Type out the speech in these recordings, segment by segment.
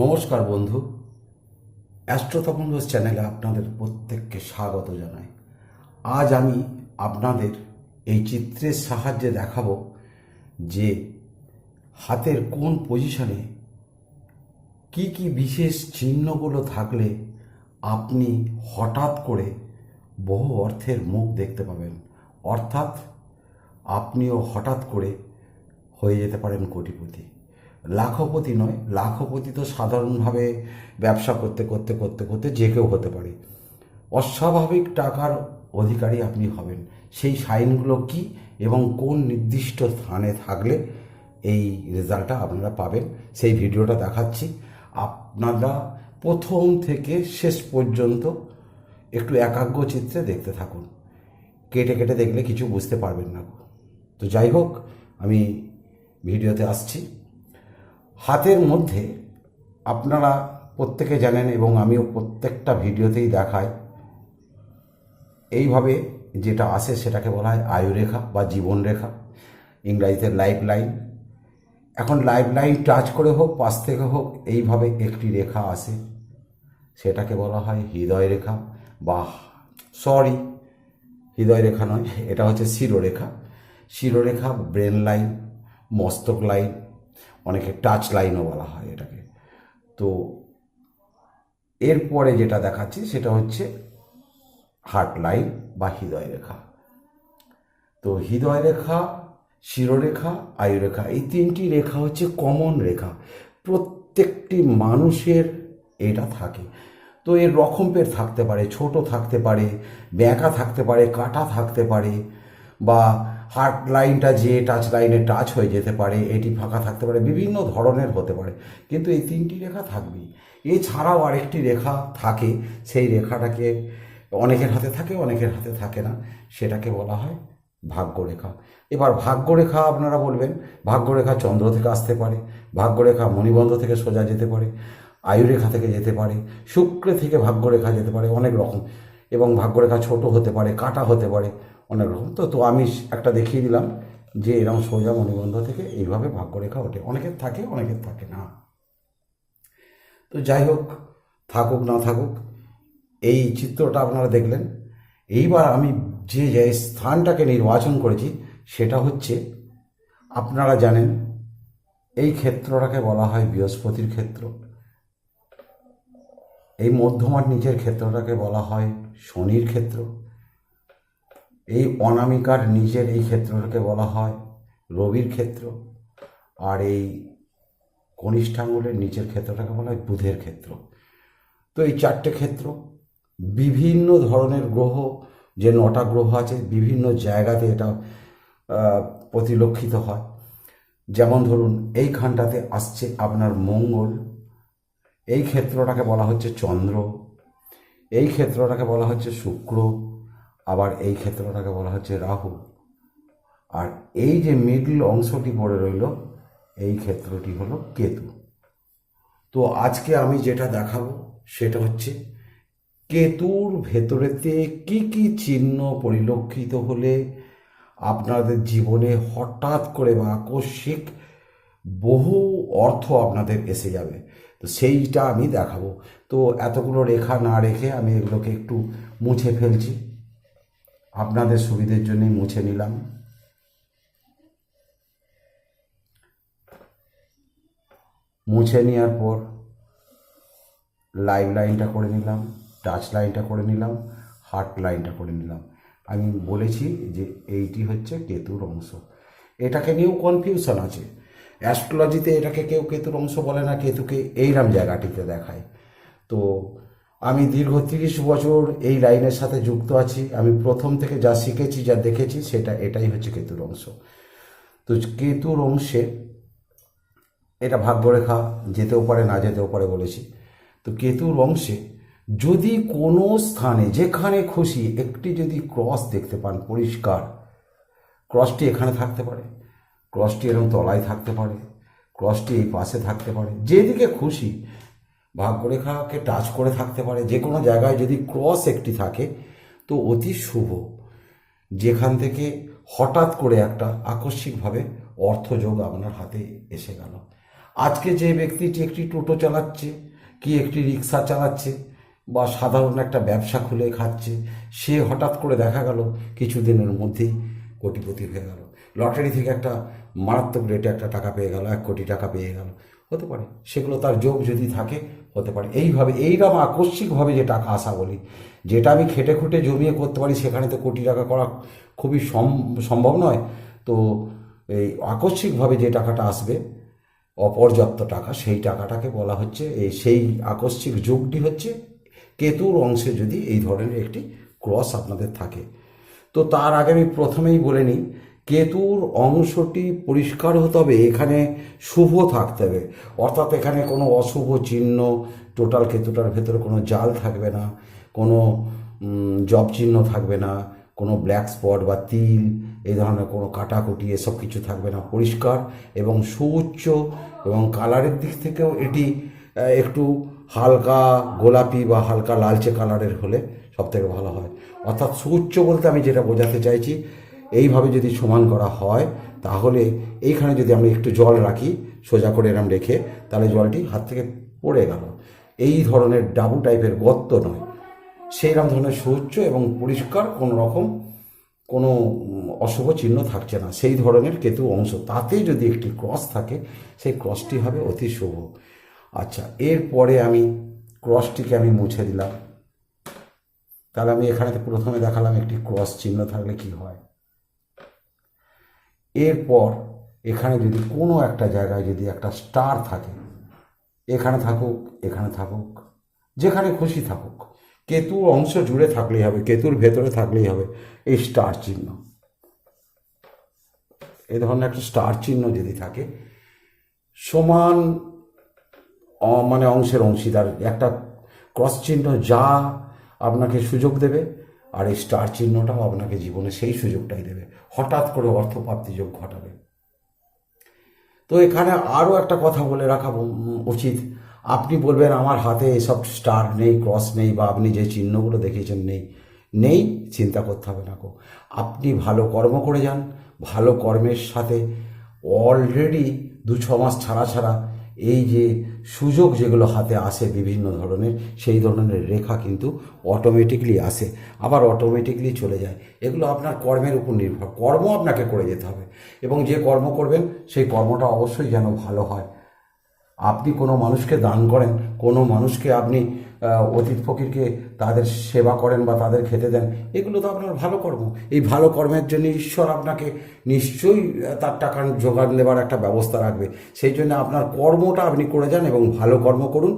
নমস্কার বন্ধু। অ্যাস্ট্রোতপন্ডস চ্যানেলে আপনাদের প্রত্যেককে স্বাগত জানাই। আজ আমি আপনাদের এই চিত্রের সাহায্যে দেখাবো যে হাতের কোন পজিশনে কি কি বিশেষ চিহ্নগুলো থাকলে আপনি হঠাৎ করে বহু অর্থের মুখ দেখতে পাবেন। অর্থাৎ আপনিও হঠাৎ করে হয়ে যেতে পারেন কোটিপতি। লাখপতি নয়, লাখপতি তো সাধারণভাবে ব্যবসা করতে করতে করতে করতে যে কেউ হতে পারে। অস্বাভাবিক টাকার অধিকারী আপনি হবেন। সেই সাইনগুলো কি এবং কোন নির্দিষ্ট স্থানে থাকলে এই রেজাল্টটা আপনারা পাবেন, সেই ভিডিওটা দেখাচ্ছি। আপনারা প্রথম থেকে শেষ পর্যন্ত একটু একাগ্র চিত্রে দেখতে থাকুন। কেটে কেটে দেখলে কিছু বুঝতে পারবেন না। তো যাই হোক, আমি ভিডিওতে আসছি। হাতের মধ্যে আপনারা প্রত্যেকে জানেন এবং আমিও প্রত্যেকটা ভিডিওতেই দেখাই, এইভাবে যেটা আসে সেটাকে বলা হয় আয়ুরেখা বা জীবনরেখা, ইংরাজিতে লাইফ লাইন। এখন লাইফ লাইন টাচ করে হোক, পাশ থেকে হোক, এইভাবে একটি রেখা আসে, সেটাকে বলা হয় হৃদয় রেখা বা সরি হৃদয় রেখা নয়, এটা হচ্ছে শিরোরেখা। শিরোরেখা, ব্রেন লাইন, মস্তক লাইন অনেকে টাচ লাইনও বলা হয় এটাকে। তো এরপরে যেটা দেখাচ্ছি সেটা হচ্ছে হার্ট লাইন বা হৃদয় রেখা তো হৃদয় রেখা শিরোরেখা, আয়ুরেখা, এই তিনটি রেখা হচ্ছে কমন রেখা। প্রত্যেকটি মানুষের এটা থাকে। তো এর রকমের থাকতে পারে, ছোট থাকতে পারে, ব্যাঁকা থাকতে পারে, কাটা থাকতে পারে। বা হার্ট লাইনটা যে টাচ লাইনে টাচ হয়ে যেতে পারে, এটি ফাঁকা থাকতে পারে, বিভিন্ন ধরনের হতে পারে। কিন্তু এই তিনটি রেখা থাকবেই। এছাড়াও আরেকটি রেখা থাকে, সেই রেখাটাকে অনেকের হাতে থাকে, অনেকের হাতে থাকে না। সেটাকে বলা হয় ভাগ্যরেখা। এবার ভাগ্যরেখা আপনারা বলবেন, ভাগ্যরেখা চন্দ্র থেকে আসতে পারে, ভাগ্যরেখা মণিবন্ধ থেকে সোজা যেতে পারে, আয়ুরেখা থেকে যেতে পারে, শুক্রে থেকে ভাগ্যরেখা যেতে পারে, অনেক রকম। এবং ভাগ্যরেখা ছোট হতে পারে, কাটা হতে পারে অনেক রকম। তো তো আমি একটা দেখিয়ে দিলাম যে এরকম সোজা মণিবন্ধ থেকে এইভাবে ভাগ্যরেখা ওঠে। অনেকের থাকে অনেকের থাকে না। তো যাই হোক, থাকুক, না থাকুক, এই চিত্রটা আপনারা দেখলেন। এইবার আমি যে যে স্থানটাকে নির্বাচন করেছি, সেটা হচ্ছে, আপনারা জানেন, এই ক্ষেত্রটাকে বলা হয় বৃহস্পতির ক্ষেত্র। এই মধ্যমার নিচের ক্ষেত্রটাকে বলা হয় শনির ক্ষেত্র। এই অনামিকার নিচের এই ক্ষেত্রটাকে বলা হয় রবির ক্ষেত্র, আর এই কনিষ্ঠাঙ্গুলের নিচের ক্ষেত্রটাকে বলা হয় বুধের ক্ষেত্র। তো এই চারটে ক্ষেত্র, বিভিন্ন ধরনের গ্রহ, যে নটা গ্রহ আছে, বিভিন্ন জায়গাতে এটা প্রতিলক্ষিত হয়। যেমন ধরুন, এইখানটাতে আসছে আপনার মঙ্গল, এই ক্ষেত্রটাকে বলা হচ্ছে চন্দ্র, এই ক্ষেত্রটাকে বলা হচ্ছে শুক্র আবার এই ক্ষেত্রটাকে বলা হচ্ছে রাহু আর এই যে মিডল অংশটি পড়ে রইল, এই ক্ষেত্রটি হলো কেতু। তো আজকে আমি যেটা দেখাবো সেটা হচ্ছে কেতুর ভেতরেতে কি কি চিহ্ন পরিলক্ষিত হলে আপনাদের জীবনে হঠাৎ করে বা আকস্মিক বহু অর্থ আপনাদের এসে যাবে। তো সেইটা আমি দেখাবো। তো এতগুলো রেখা না রেখে আমি এগুলোকে একটু মুছে ফেলছি। আপনাদের সুবিধের জন্যই মুছে নিলাম। মুছে নেওয়ার পর লাইভ লাইনটা করে নিলাম টাচ লাইনটা করে নিলাম হার্ট লাইনটা করে নিলাম। আমি বলেছি যে এইটি হচ্ছে কেতুর অংশ। এটাকে নিয়েও কনফিউশন আছে। অ্যাস্ট্রোলজিতে এটাকে কেউ কেতুর অংশ বলে না, কেতুকে এইরাম জায়গাটিতে দেখায়। তো আমি দীর্ঘ তিরিশ বছর এই লাইনের সাথে যুক্ত আছি। আমি প্রথম থেকে যা শিখেছি, যা দেখেছি, সেটা এটাই হচ্ছে কেতুর অংশ। তো কেতুর অংশে এটা ভাগ্যরেখা, যেতেও পারে, না যেতেও পারে বলেছি। তো কেতুর অংশে যদি কোনো স্থানে, যেখানে খুশি একটি যদি ক্রস দেখতে পান, পরিষ্কার, ক্রসটি এখানে থাকতে পারে, ক্রসটি এরকম তলায় থাকতে পারে, ক্রসটি এই পাশে থাকতে পারে, যেদিকে খুশি ভাগ্যরেখাকে টাচ করে থাকতে পারে। যে কোনো জায়গায় যদি ক্রস একটি থাকে, তো অতি শুভ। যেখান থেকে হঠাৎ করে একটা আকস্মিকভাবে অর্থযোগ আপনার হাতে এসে গেল। আজকে যে ব্যক্তিটি একটি টোটো চালাচ্ছে, কি একটি রিক্সা চালাচ্ছে, বা সাধারণ একটা ব্যবসা খুলে খাচ্ছে, সে হঠাৎ করে দেখা গেল, কিছুদিনের মধ্যেই কোটিপতি হয়ে গেল। লটারি থেকে একটা মারাত্মক রেটে একটা টাকা পেয়ে গেল, এক কোটি টাকা পেয়ে গেল। হতে পারে। সেগুলো তার যোগ যদি থাকে হতে পারে। এইভাবে, এইরকম আকস্মিকভাবে যে টাকা আসা বলি, যেটা আমি খেটে খুঁটে জমিয়ে করতে পারি, সেখানে তো কোটি টাকা করা খুবই সম- সম্ভব নয়। তো এই আকস্মিকভাবে যে টাকাটা আসবে, অপর্যাপ্ত টাকা, সেই টাকাটাকে বলা হচ্ছে, এই সেই আকস্মিক যোগটি হচ্ছে কেতুর অংশে যদি এই ধরনের একটি ক্রস আপনাদের থাকে। তো তার আগে আমি প্রথমেই বলে নিই কেতুর অংশটি পরিষ্কার হতে হবে, এখানে শুভ থাকতে হবে। অর্থাৎ এখানে কোনো অশুভ চিহ্ন, টোটাল কেতুটার ভেতরে কোনো জাল থাকবে না, কোনো জব চিহ্ন থাকবে না, কোনো ব্ল্যাক স্পট বা তিল, এই ধরনের কোনো কাটাকুটি, এসব কিছু থাকবে না। পরিষ্কার এবং সুউচ্চ এবং কালারের দিক থেকেও এটি একটু হালকা গোলাপি বা হালকা লালচে কালারের হলে সব থেকে ভালো হয়। অর্থাৎ সুউচ্চ বলতে আমি যেটা বোঝাতে চাইছি এইভাবে যদি সমান করা হয়, তাহলে এইখানে যদি আমরা একটু জল রাখি, সোজা করে এরম রেখে, তাহলে জলটি হাত থেকে পড়ে গেল। এই ধরনের ডাবু টাইপের গর্ত নয়। সেই রকম ধরনের সুউচ্চ এবং পরিষ্কার কোনো রকম কোনো অশুভ চিহ্ন থাকছে না। সেই ধরনের কেতু অংশ। তাতে যদি একটি ক্রস থাকে, সেই ক্রসটি হবে অতি শুভ। আচ্ছা এরপরে আমি ক্রসটিকে আমি মুছে দিলাম। তাহলে আমি এখানে প্রথমে দেখালাম একটি ক্রস চিহ্ন থাকলে কি হয়। এরপর এখানে যদি কোনো একটা জায়গায় যদি একটা স্টার থাকে, এখানে থাকুক এখানে থাকুক, যেখানে খুশি থাকুক, কেতুর অংশ জুড়ে থাকলেই হবে, কেতুর ভেতরে থাকলেই হবে, এই স্টার চিহ্ন। এই ধরনের একটা স্টার চিহ্ন যদি থাকে, সমান মানে অংশের অংশীদার, একটা ক্রস চিহ্ন যা আপনাকে সুযোগ দেবে আর এই স্টার চিহ্নটাও আপনাকে জীবনে সেই সুযোগটাই দেবে। হঠাৎ করে অর্থপ্রাপ্তি যোগ ঘটাবে। তো এখানে আরও একটা কথা বলে রাখা উচিত। আপনি বলবেন, আমার হাতে এসব স্টার নেই ক্রস নেই বা আপনি যে চিহ্নগুলো দেখিয়েছেন, নেই। নেই, চিন্তা করতে হবে না গো। আপনি ভালো কর্ম করে যান, ভালো কর্মের সাথে অলরেডি দু ছ মাস ছাড়া ছাড়া এই যে সুযোগ যেগুলো হাতে আসে বিভিন্ন ধরনের, সেই ধরনের রেখা কিন্তু অটোমেটিকলি আসে। আবার অটোমেটিকলি চলে যায়। এগুলো আপনার কর্মের উপর নির্ভর। কর্ম আপনাকে করে যেতে হবে। এবং যে কর্ম করবেন, সেই কর্মটা অবশ্যই যেন ভালো হয়। আপনি কোনো মানুষকে দান করেন, কোনো মানুষকে আপনি অতীত ফকিরকে তাদের সেবা করেন বা তাদের খেতে দেন, এগুলো তো আপনার ভালো কর্ম। এই ভালো কর্মের জন্য ঈশ্বর আপনাকে নিশ্চয়ই তার টাকা যোগান দেওয়ার একটা ব্যবস্থা রাখবে। সেই জন্য আপনার কর্মটা আপনি করে যান এবং ভালো কর্ম করুন।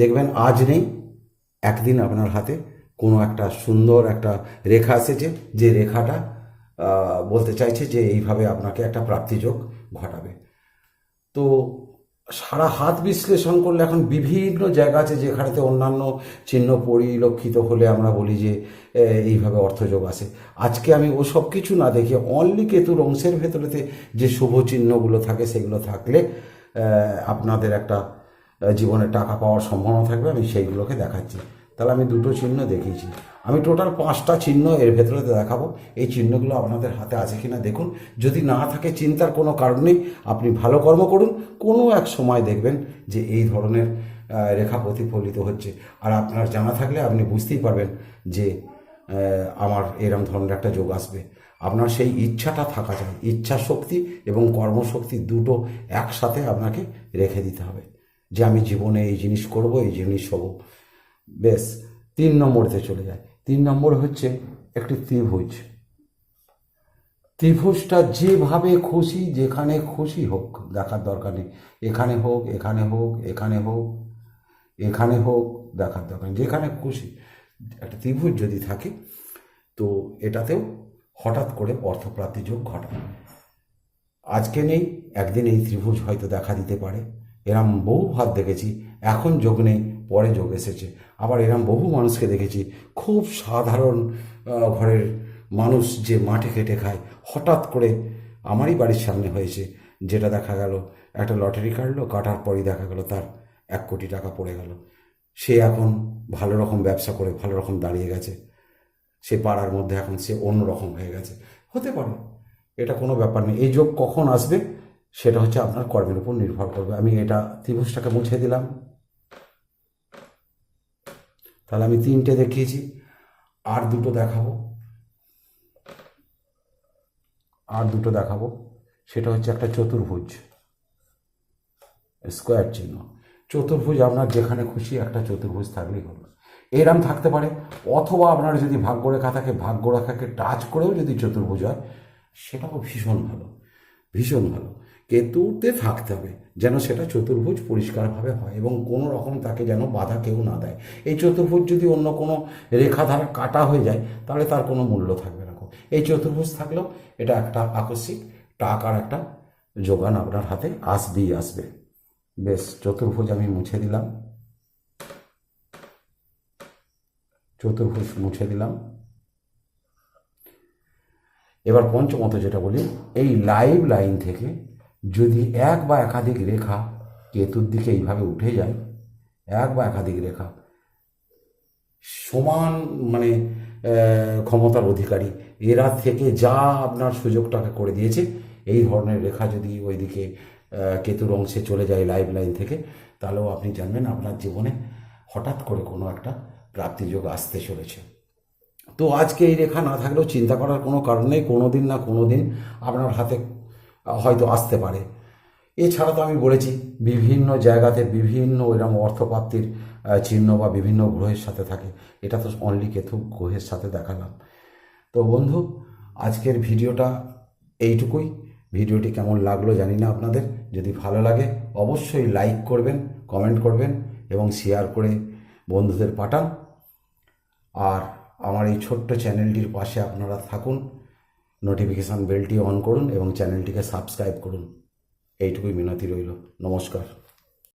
দেখবেন আজ নেই, একদিন আপনার হাতে কোনো একটা সুন্দর একটা রেখা এসেছে, যে রেখাটা বলতে চাইছে যে এইভাবে আপনাকে একটা প্রাপ্তিযোগ ঘটাবে। তো সারা হাত বিশ্লেষণ করলে এখন বিভিন্ন জায়গা আছে যেখানেতে অন্যান্য চিহ্ন পরিলক্ষিত হলে আমরা বলি যে এইভাবে অর্থযোগ আছে আজকে আমি ও সব কিছু না দেখি অনলি কেতুর অংশের ভেতরেতে যে শুভ চিহ্নগুলো থাকে সেগুলো থাকলে আপনাদের একটা জীবনে টাকা পাওয়ার সম্ভাবনা থাকবে, আমি সেইগুলোকে দেখাচ্ছি। তাহলে আমি দুটো চিহ্ন দেখিয়েছি। আমি টোটাল পাঁচটা চিহ্ন এর ভেতরে দেখাবো। এই চিহ্নগুলো আপনাদের হাতে আছে কিনা দেখুন। যদি না থাকে চিন্তার কোনো কারণ নেই, আপনি ভালো কর্ম করুন। কোনো এক সময় দেখবেন যে এই ধরনের রেখা প্রতিফলিত হচ্ছে। আর আপনার জানা থাকলে আপনি বুঝতেই পারবেন যে আমার এরম ধরনের একটা যোগ আসবে। আপনার সেই ইচ্ছাটা থাকা চাই ইচ্ছা শক্তি এবং কর্মশক্তি দুটো একসাথে আপনাকে রেখে দিতে হবে যে আমি জীবনে এই জিনিস করব, এই জিনিস হব। বেশ, তিন নম্বরতে চলে যায় তিন নম্বর হচ্ছে একটি ত্রিভুজ। ত্রিভুজটা যেভাবে খুশি, যেখানে খুশি হোক, দেখার দরকার নেই। এখানে হোক এখানে হোক এখানে হোক এখানে হোক, দেখার দরকার নেই। যেখানে খুশি। একটা ত্রিভুজ যদি থাকে, তো এটাতেও হঠাৎ করে অর্থপ্রাপ্তি যোগ ঘটায়। আজকে নেই, একদিন এই ত্রিভুজ হয়তো দেখা দিতে পারে। এরম বহু ভাব দেখেছি। এখন যোগ নেই পরে যোগ এসেছে। আবার এরম বহু মানুষকে দেখেছি, খুব সাধারণ ঘরের মানুষ যে মাঠে খেটে খায়। হঠাৎ করে আমারই বাড়ির সামনে হয়েছে, যেটা দেখা গেল, একটা লটারি কাটলো, কাটার পরই দেখা গেল তার এক কোটি টাকা পড়ে গেল। সে এখন ভালো রকম ব্যবসা করে, ভালো রকম দাঁড়িয়ে গেছে। সে পাড়ার মধ্যে এখন সে অন্য রকম হয়ে গেছে। হতে পারে, এটা কোনো ব্যাপার নেই। এই যোগ কখন আসবে, সেটা হচ্ছে আপনার কর্মের উপর নির্ভর করবে। আমি এটা ত্রিভুজটাকে মুছে দিলাম। তাহলে আমি তিনটে দেখিয়েছি, আর দুটো দেখাবো। আর দুটো দেখাবো। সেটা হচ্ছে একটা চতুর্ভুজ, স্কোয়ার চিহ্ন। চতুর্ভুজ আপনার যেখানে খুশি একটা চতুর্ভুজ থাকলেই হলো। এরম থাকতে পারে, অথবা আপনার যদি ভাগ্যরেখা থাকে ভাগ্যরেখাকে টাচ করেও যদি চতুর্ভুজ হয় সেটাও ভীষণ ভালো ভীষণ ভালো। কেতুতে থাকতে হবে, যেন সেটা চতুর্ভুজ পরিষ্কারভাবে হয় এবং কোনো রকম তাকে যেন বাধা কেউ না দেয়। এই চতুর্ভুজ যদি অন্য কোনো রেখা দ্বারা কাটা হয়ে যায়, তাহলে তার কোনো মূল্য থাকবে না এই চতুর্ভুজ থাকলেও এটা একটা আকস্মিক টাকার একটা যোগান আপনার হাতে আসবেই আসবে। বেশ, চতুর্ভুজ আমি মুছে দিলাম। চতুর্ভুজ মুছে দিলাম। এবার পঞ্চমত যেটা বলি, এই লাইভ লাইন থেকে যদি এক বা একাধিক রেখা কেতুর দিকে এইভাবে উঠে যায়, এক বা একাধিক রেখা, সমান মানে ক্ষমতার অধিকারী, এরা থেকে যা আপনার সুযোগটাকে করে দিয়েছে, এই ধরনের রেখা যদি ওইদিকে কেতুর অংশে চলে যায় লাইভ লাইন থেকে, তাহলেও আপনি জানবেন আপনার জীবনে হঠাৎ করে কোনো একটা প্রাপ্তিযোগ আসতে চলেছে। তো আজকে এই রেখা না থাকলেও চিন্তা করার কোনো কারণ নেই কোনো দিন না কোনো দিন আপনার হাতে হয়তো আসতে পারে। এছাড়া তো আমি বলেছি, বিভিন্ন জায়গাতে বিভিন্ন এরকম অর্থপ্রাপ্তির চিহ্ন বা বিভিন্ন গ্রহের সাথে থাকে। এটা তো অনলি কেতু গ্রহের সাথে দেখালাম। তো বন্ধু, আজকের ভিডিওটা এইটুকুই। ভিডিওটি কেমন লাগল জানি না আপনাদের। যদি ভালো লাগে, অবশ্যই লাইক করবেন কমেন্ট করবেন এবং শেয়ার করে বন্ধুদের পাঠান। আর আমার এই ছোট্ট চ্যানেলটির পাশে আপনারা থাকুন। নোটিফিকেশান বেলটি অন করুন এবং চ্যানেলটিকে সাবস্ক্রাইব করুন। এইটুকুই মিনতি রইল। নমস্কার।